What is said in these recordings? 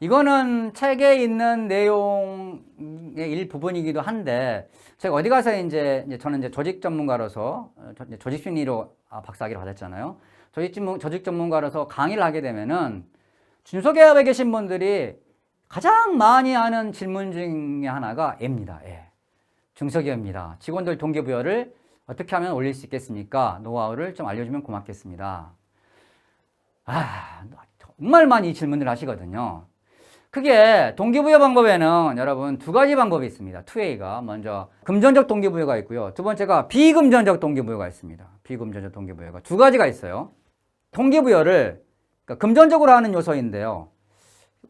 이거는 책에 있는 내용의 일부분이기도 한데 제가 어디 가서 이제, 저는 이제 조직 전문가로서 어, 조직 심리로 아, 박사학위를 받았잖아요. 조직 전문 조직 전문가로서 강의를 하게 되면은 중소기업에 계신 분들이 가장 많이 하는 질문 중에 하나가 A입니다. 예. 중소기업입니다. 직원들 동기부여를 어떻게 하면 올릴 수 있겠습니까? 노하우를 좀 알려주면 고맙겠습니다. 아, 정말 많이 이 질문을 하시거든요. 크게 동기부여 방법에는 여러분 두 가지 방법이 있습니다. 2A가 먼저 금전적 동기부여가 있고요. 두 번째가 비금전적 동기부여가 있습니다. 비금전적 동기부여가 두 가지가 있어요. 동기부여를 그러니까 금전적으로 하는 요소인데요.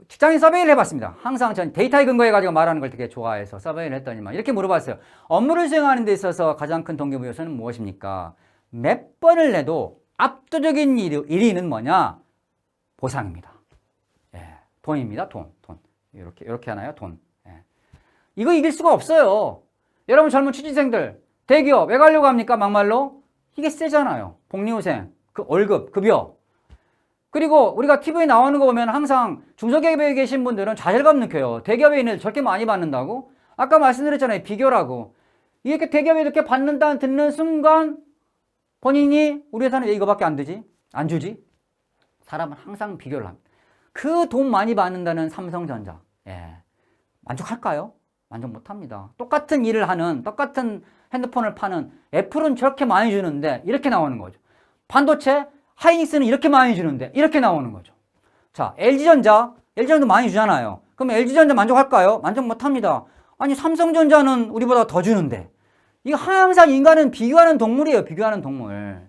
직장인 서베이를 해봤습니다. 항상 전 데이터에 근거해 가지고 말하는 걸 되게 좋아해서 서베이를 했더니만 이렇게 물어봤어요. 업무를 수행하는 데 있어서 가장 큰 동기부여 요소는 무엇입니까? 몇 번을 내도 압도적인 1위는 뭐냐? 보상입니다. 예, 돈입니다. 돈, 돈. 이렇게 이렇게 하나요? 돈. 예. 이거 이길 수가 없어요. 여러분 젊은 취준생들 대기업 왜 가려고 합니까? 막말로 이게 세잖아요. 복리후생, 그 월급, 급여. 그리고 우리가 TV에 나오는 거 보면 항상 중소기업에 계신 분들은 좌절감 느껴요. 대기업에 있는 저렇게 많이 받는다고? 아까 말씀드렸잖아요. 비교라고. 이렇게 대기업에 이렇게 받는다 듣는 순간 본인이 우리 회사는 왜 이거밖에 안 되지? 안 주지? 사람은 항상 비교를 합니다. 그 돈 많이 받는다는 삼성전자. 예. 만족할까요? 만족 못 합니다. 똑같은 일을 하는, 똑같은 핸드폰을 파는 애플은 저렇게 많이 주는데 이렇게 나오는 거죠. 반도체, 하이닉스는 이렇게 많이 주는데 이렇게 나오는 거죠. 자, LG전자, LG전자 많이 주잖아요. 그럼 LG전자 만족할까요? 만족 못 합니다. 아니, 삼성전자는 우리보다 더 주는데. 이거 항상 인간은 비교하는 동물이에요. 비교하는 동물.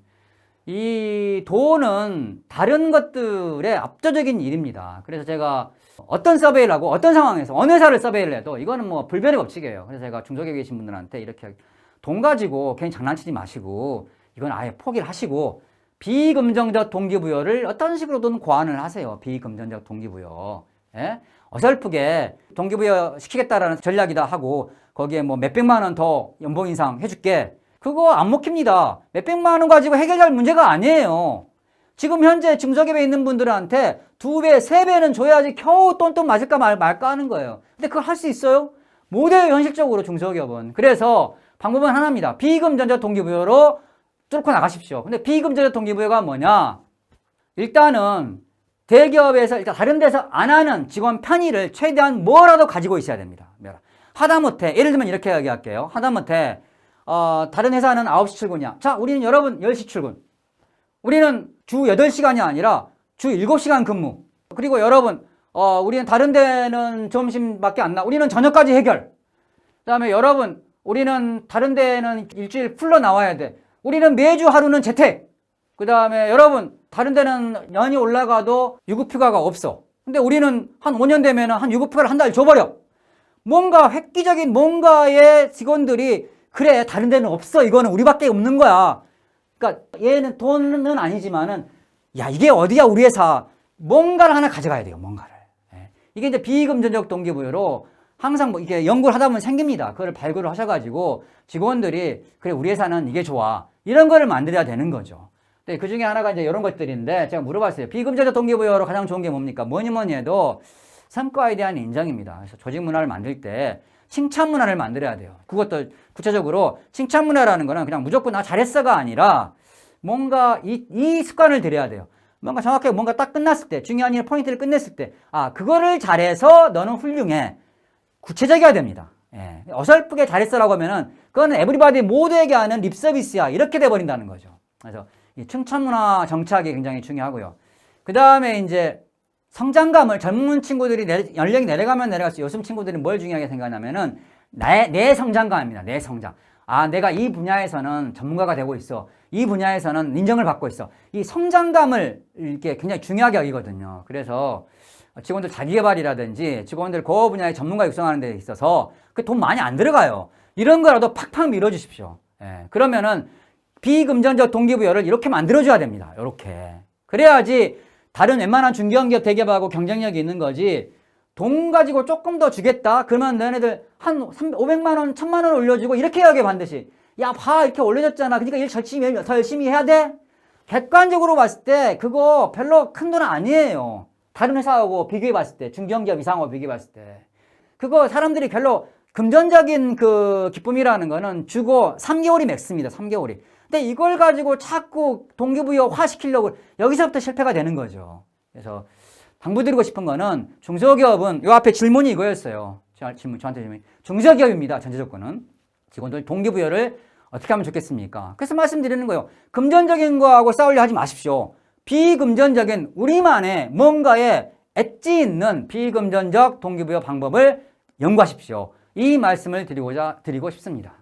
이 돈은 다른 것들의 압도적인 일입니다. 그래서 제가 어떤 서베이를 하고 어떤 상황에서 어느 회사를 서베이를 해도 이거는 뭐 불변의 법칙이에요. 그래서 제가 중소기업에 계신 분들한테 이렇게 돈 가지고 괜히 장난치지 마시고 이건 아예 포기를 하시고 비금전적 동기부여를 어떤 식으로든 고안을 하세요. 비금전적 동기부여. 예? 어설프게 동기부여 시키겠다라는 전략이다 하고 거기에 뭐 몇백만 원 더 연봉 인상 해줄게. 그거 안 먹힙니다. 몇백만 원 가지고 해결할 문제가 아니에요. 지금 현재 중소기업에 있는 분들한테 두 배, 세 배는 줘야지 겨우 똔똔 맞을까 말, 말까 하는 거예요. 근데 그걸 할 수 있어요? 못해요, 현실적으로 중소기업은. 그래서 방법은 하나입니다. 비금전적 동기부여로 뚫고 나가십시오. 근데 비금전적 동기부여가 뭐냐? 일단은 대기업에서 일단 다른 데서 안 하는 직원 편의를 최대한 뭐라도 가지고 있어야 됩니다. 하다못해 예를 들면 이렇게 이야기할게요. 하다못해 어, 다른 회사는 9시 출근이야. 자, 우리는 여러분 10시 출근. 우리는 주 8시간이 아니라 주 7시간 근무. 그리고 여러분 어, 우리는 다른 데는 점심밖에 안 나. 우리는 저녁까지 해결. 그 다음에 여러분 우리는 다른 데는 일주일 풀러 나와야 돼. 우리는 매주 하루는 재택. 그 다음에 여러분, 다른 데는 연이 올라가도 유급휴가가 없어. 근데 우리는 한 5년 되면 한 유급휴가를 한 달 줘버려. 뭔가 획기적인 뭔가의 직원들이 그래, 다른 데는 없어. 이거는 우리밖에 없는 거야. 그러니까 얘는 돈은 아니지만은 야, 이게 어디야, 우리 회사. 뭔가를 하나 가져가야 돼요, 뭔가를. 예. 이게 이제 비금전적 동기부여로 항상 뭐 이게 연구를 하다 보면 생깁니다. 그걸 발굴을 하셔가지고 직원들이 그래, 우리 회사는 이게 좋아. 이런 거를 만들어야 되는 거죠. 네, 그 중에 하나가 이제 이런 것들인데 제가 물어봤어요. 비금전적 동기부여로 가장 좋은 게 뭡니까? 뭐니 뭐니 해도 성과에 대한 인정입니다. 그래서 조직 문화를 만들 때 칭찬 문화를 만들어야 돼요. 그것도 구체적으로 칭찬 문화라는 거는 그냥 무조건 나 잘했어가 아니라 뭔가 이, 이 습관을 들여야 돼요. 뭔가 정확하게 뭔가 딱 끝났을 때 중요한 일 포인트를 끝냈을 때 아, 그거를 잘해서 너는 훌륭해. 구체적이어야 됩니다. 예. 어설프게 잘했어라고 하면은 그거는 에브리바디 모두에게 하는 립 서비스야. 이렇게 돼 버린다는 거죠. 그래서 이 칭찬 문화 정착이 굉장히 중요하고요. 그 다음에 이제 성장감을 젊은 친구들이 내, 연령이 내려가면 내려갈수록 요즘 친구들이 뭘 중요하게 생각하냐면은 내, 내 성장감입니다. 내 성장. 아, 내가 이 분야에서는 전문가가 되고 있어. 이 분야에서는 인정을 받고 있어. 이 성장감을 이렇게 굉장히 중요하게 여기거든요. 그래서 직원들 자기개발이라든지 직원들 그 분야의 전문가 육성하는 데 있어서 그 돈 많이 안 들어가요. 이런 거라도 팍팍 밀어주십시오. 예, 그러면은 비금전적 동기부여를 이렇게 만들어줘야 됩니다. 이렇게. 그래야지 다른 웬만한 중견기업 대기업하고 경쟁력이 있는 거지 돈 가지고 조금 더 주겠다? 그러면 너네들 한 500만 원, 1000만 원 올려주고 이렇게 해야 돼 반드시. 야, 봐. 이렇게 올려줬잖아. 그러니까 일 열심히, 더 열심히 해야 돼? 객관적으로 봤을 때 그거 별로 큰 돈은 아니에요. 다른 회사하고 비교해 봤을 때, 중견기업 이상하고 비교해 봤을 때, 그거 사람들이 별로 금전적인 그 기쁨이라는 거는 주고 3개월이 맥스입니다. 3개월이. 근데 이걸 가지고 자꾸 동기부여화 시키려고 여기서부터 실패가 되는 거죠. 그래서 당부드리고 싶은 거는 중소기업은 요 앞에 질문이 이거였어요. 저- 질문 저한테 질문. 중소기업입니다. 전제 조건은 직원들 동기부여를 어떻게 하면 좋겠습니까? 그래서 말씀드리는 거예요. 금전적인 거하고 싸우려 하지 마십시오. 비금전적인 우리만의 뭔가에 엣지 있는 비금전적 동기부여 방법을 연구하십시오. 이 말씀을 드리고자 드리고 싶습니다.